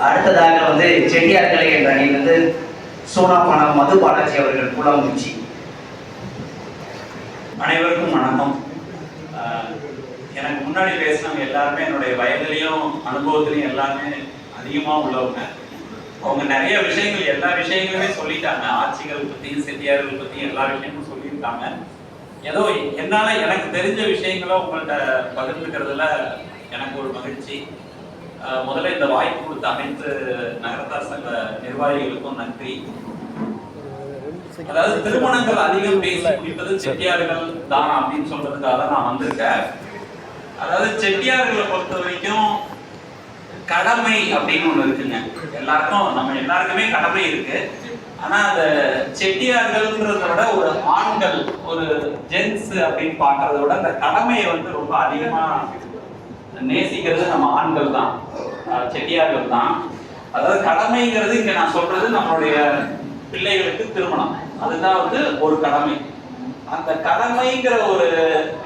அடுத்ததாக வந்து செட்டியார்களை என்ற அணி வந்து பணம் மது பாலாஜி அவர்கள் குளமுச்சி அனைவருக்கும் வணக்கம். ஆஹ் எனக்கு முன்னாடி பேசினவங்க எல்லாருமே என்னுடைய வயதிலையும் அனுபவத்திலையும் எல்லாமே அதிகமாக உள்ளவங்க. அவங்க நிறைய விஷயங்கள் எல்லா விஷயங்களுமே சொல்லிட்டாங்க. ஆட்சிகள் பற்றியும் செட்டியார்கள் பற்றியும் எல்லா விஷயமும் சொல்லியிருக்காங்க. ஏதோ என்னால எனக்கு தெரிஞ்ச விஷயங்களை உங்கள்கிட்ட பகிர்ந்துக்கிறதுல எனக்கு ஒரு மகிழ்ச்சி. முதல்ல இந்த வாய்ப்பு கொடுத்த அனைத்து நகரத்தார் சங்க நிர்வாகிகளுக்கும் நன்றி. அதாவது திருமணங்கள் அதிகம் பேசி முடிப்பது செட்டியார்கள் தான் அப்படின்னு சொல்றதுக்காக நான் வந்திருக்கேன். அதாவது செட்டியார்களை பொறுத்த வரைக்கும் கடமை அப்படின்னு ஒண்ணு இருக்குங்க. எல்லாருக்கும் நம்ம எல்லாருக்குமே கடமை இருக்கு. ஆனா அந்த செட்டியார்கள்ன்றத விட ஒரு ஆண்கள் ஒரு ஜென்ஸ் அப்படின்னு பார்க்கறத விட அந்த கடமையை வந்து ரொம்ப அதிகமா நேசிக்கிறது நம்ம ஆண்கள் தான் செட்டியார்கள் தான். அதாவது கடமைங்கிறது இங்க நான் சொல்றது நம்மளுடைய பிள்ளைகளுக்கு திருமணம். அதுதான் வந்து ஒரு கடமை. அந்த கடமைங்கிற ஒரு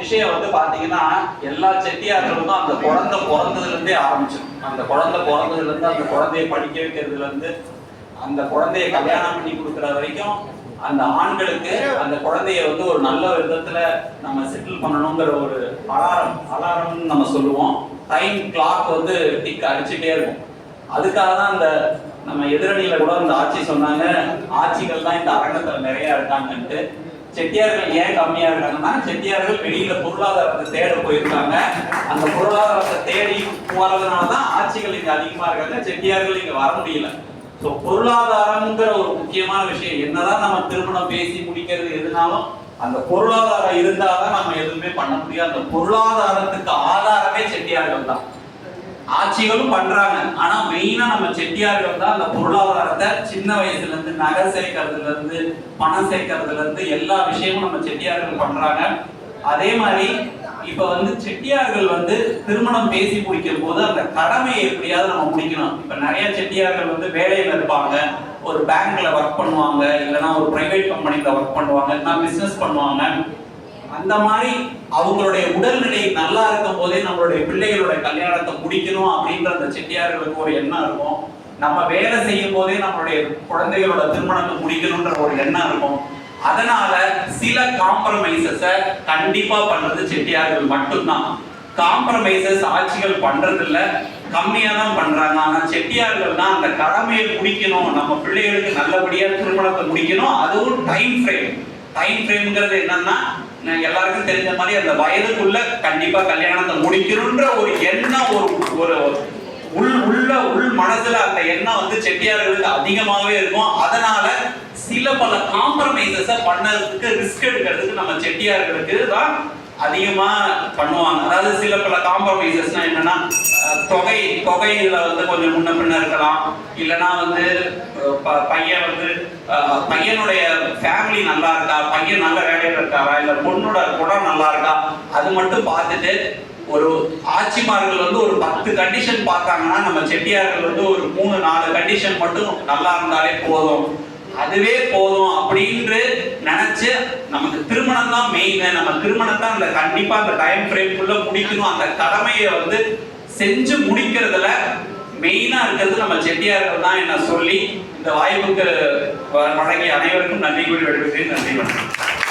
விஷயம் வந்து பாத்தீங்கன்னா எல்லா செட்டியார்களுக்கும் அந்த குழந்தை பிறந்ததுல இருந்தே ஆரம்பிச்சிடும். அந்த குழந்தை பிறந்ததுல இருந்து அந்த குழந்தைய படிக்க வைக்கிறதுல இருந்து அந்த குழந்தைய கல்யாணம் பண்ணி கொடுக்குற வரைக்கும் அந்த ஆண்களுக்கு அந்த குழந்தைய வந்து ஒரு நல்ல விதத்துல நம்ம செட்டில் பண்ணணுங்கிற ஒரு அலாரம் அலாரம்னு நம்ம சொல்லுவோம். டைம் கிளாக் வந்து டிக் அடிச்சுட்டே இருக்கும். அதுக்காக தான் அந்த நம்ம எதிரணியில கூட அந்த ஆட்சி சொன்னாங்க. ஆட்சிகள் தான் இந்த அரங்கத்துல நிறைய இருக்காங்கன்ட்டு. செட்டியார்கள் ஏன் கம்மியா இருக்காங்கன்னா செட்டியார்கள் வெளியில பொருளாதாரத்தை தேட போயிருக்காங்க. அந்த பொருளாதாரத்தை தேடி போறதுனால தான் ஆட்சிகள் இங்க அதிகமா இருக்காங்க. செட்டியார்கள் இங்க வர முடியல. ஸோ பொருளாதாரம்ங்கிற ஒரு முக்கியமான விஷயம். என்னதான் நம்ம திருமணம் பேசி முடிக்கிறது எதுனாலும் அந்த பொருளாதாரம் இருந்தாதான் நம்ம எதுவுமே பண்ண முடியும். அந்த பொருளாதாரத்துக்கு ஆதாரமே செட்டியார்கள் தான். ஆட்சிகளும் பண்றாங்க. ஆனா மெயினா நம்ம செட்டியார்கள் தான் அந்த பொருளாதாரத்தை சின்ன வயசுல இருந்து நகை சேர்க்கறதுல இருந்து பணம் சேர்க்கறதுல இருந்து எல்லா விஷயமும் நம்ம செட்டியார்கள் பண்றாங்க. அதே மாதிரி இப்ப வந்து செட்டியார்கள் வந்து திருமணம் பேசி முடிக்கும் போது அந்த கடமையை எப்படியாவது நம்ம முடிக்கணும். இப்ப நிறைய செட்டியார்கள் வந்து வேலையில இருப்பாங்க. ஒரு பேங்க்ல ஒர்க் பண்ணுவாங்க. இல்லைன்னா ஒரு பிரைவேட் கம்பெனில ஒர்க் பண்ணுவாங்க. இல்லைன்னா பிசினஸ் பண்ணுவாங்க. அந்த மாதிரி அவங்களுடைய உடல்நிலை நல்லா இருக்கும் போதே நம்மளுடைய பிள்ளைகளோட கல்யாணத்தை முடிக்கணும் அப்படின்ற அந்த செட்டியார்களுக்கு ஒரு எண்ணம் இருக்கும். நம்ம வேலை செய்யும் போதே நம்மளுடைய குழந்தைகளோட திருமணத்தை முடிக்கணும்ன்ற ஒரு எண்ணம் இருக்கும். அதனால சில காம்ப்ரமைசஸ கண்டிப்பா பண்றது செட்டியார்கள் மட்டும்தான். காம்ப்ரமைசஸ் ஆட்சிகள் பண்றது இல்ல கம்மியா தான் பண்றாங்க. ஆனா செட்டியார்கள் தான் அந்த கடமையை முடிக்கணும். நம்ம பிள்ளைகளுக்கு நல்லபடியா திருமணத்தை முடிக்கணும். அதுவும் டைம் ஃப்ரேம் டைம் ஃப்ரேம்ங்கிறது என்னன்னா எல்லாருக்கும் தெரிஞ்ச மாதிரி அந்த வயதுக்குள்ள கண்டிப்பா கல்யாணத்தை முடிக்கணும்ன்ற ஒரு எண்ணம் ஒரு ஒரு உள் உள்ள உள் மனதுல அந்த எண்ணம் வந்து செட்டியார்களுக்கு அதிகமாகவே இருக்கும். அதனால சில பல காம்ப்ரமைசஸை பண்ணதுக்கு ரிஸ்க் எடுக்கிறதுக்கு நம்ம செட்டியார்களுக்கு தான் அதிகமா பண்ணுவாங்க. அதாவது சில பல காம்ப்ரமைசஸ்னா என்னன்னா தொகை தொகையில வந்து கொஞ்சம் முன்ன பின்ன இருக்கலாம். இல்லைன்னா வந்து ப- பையன் வந்து பையனுடைய ஃபேமிலி நல்லா இருக்கா? பையன் நல்ல வேலையில் இருக்காரா? இல்லை பொண்ணோட குணம் நல்லா இருக்கா? அது மட்டும் பார்த்துட்டு ஒரு ஆட்சிமார்கள் வந்து ஒரு பத்து கண்டிஷன் பார்த்தாங்கன்னா நம்ம செட்டியார்கள் வந்து ஒரு மூணு நாலு கண்டிஷன் மட்டும் நல்லா இருந்தாலே போதும். அதுவே போதும் அப்படின்னு நினைச்சு நமக்கு திருமணம் தான் மெயின் நம்ம திருமணத்தை அந்த கண்டிப்பா அந்த டைம் ஃப்ரேம்குள்ள முடிக்கணும். அந்த கடமையை வந்து செஞ்சு முடிக்கிறதுல மெயினா இருக்கிறது நம்ம செட்டியார்கள் தான் என்ன சொல்லி இந்த வாய்ப்புக்கு வழங்கிய அனைவருக்கும் நன்றி கூறி விடுவிக்கிறேன் நன்றி வணக்கம்.